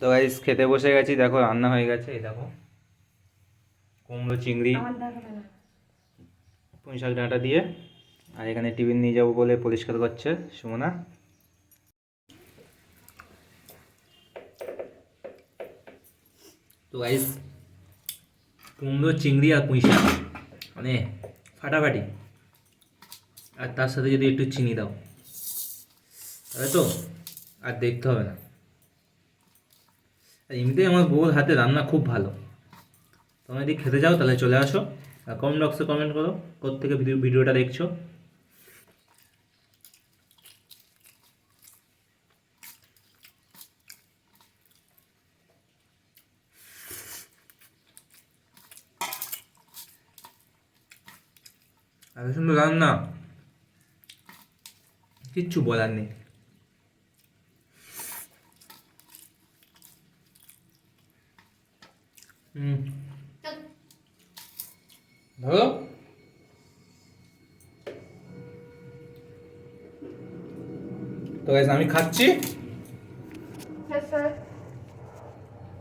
তো গাইস খেতে বসে গেছি দেখো রান্না হয়ে গেছে এই দেখো। কুমড়ো চিংড়ি পুঁই শাক ডাঁটা দিয়ে। আর এখানে টিফিন নিয়ে যাব বলে পরিষ্কার করছে সুমনা। তো গাইস কুমড়ো চিংড়ি আর পুঁই শাক মানে ফাটাফাটি। আর তার সাথে যদি একটু চিনি দাও তাহলে তো আর দেখতে হবে না। আর এমনিতেই আমার বউর হাতে রান্না খুব ভালো। তোমরা যদি খেতে যাও তাহলে চলে আসো, আর কমেন্ট বক্সে কমেন্ট করো কোথেকে ভিডিও ভিডিওটা দেখছ। এত সুন্দর রান্না। কিচ্ছু বলার নেই। হুম। ধরো। তো guys, আমি খাচ্ছি।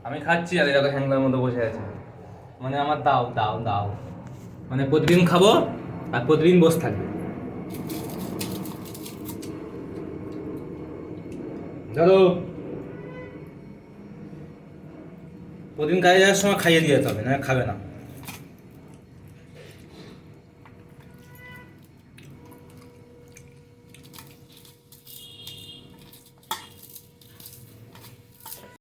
আমি খাচ্ছি আর এরকম হ্যাংলার মতো বসে আছে। মানে আমার দাও দাও দাও। মানে প্রতিদিন খাব আর প্রতিদিন বসে থাকবে। ধরো। প্রতিদিন কাজে যাওয়ার সময় খাইয়ে দিয়ে যেতে হবে না খাবে না।